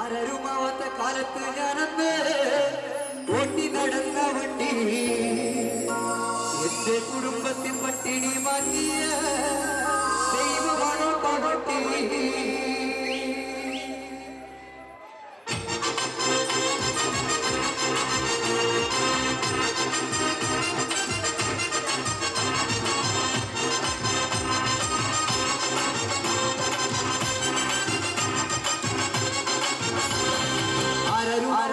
അരരുമാവാത്ത കാലത്ത് ഞാനന്ന് ഓട്ടി നടന്ന വണ്ടി. എന്റെ കുടുംബത്തെ പട്ടിണി മാറ്റിയ ദൈവമാണോ പകട്ടി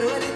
Quiero ver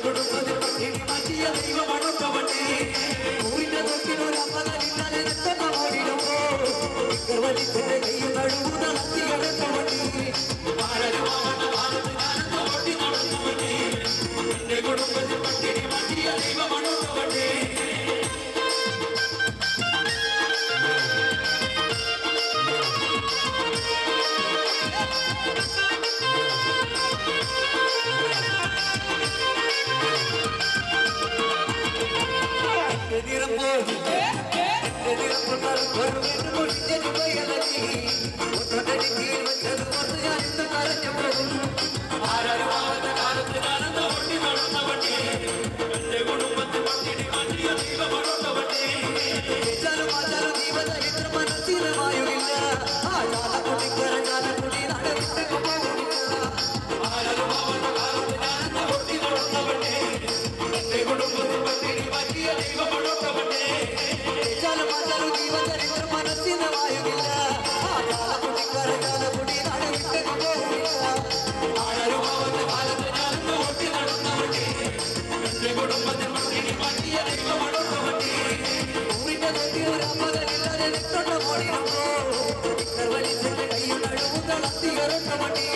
குடும்பத்தில் பட்டினி மத்திய தெய்வம் அனுப்பப்பட்டு ജീവചരിത്ര മനസ്സിന് വായുവില്ല ആ കാലം கருவழி கை நடுவு தளர்த்தி இரட்ட மட்டே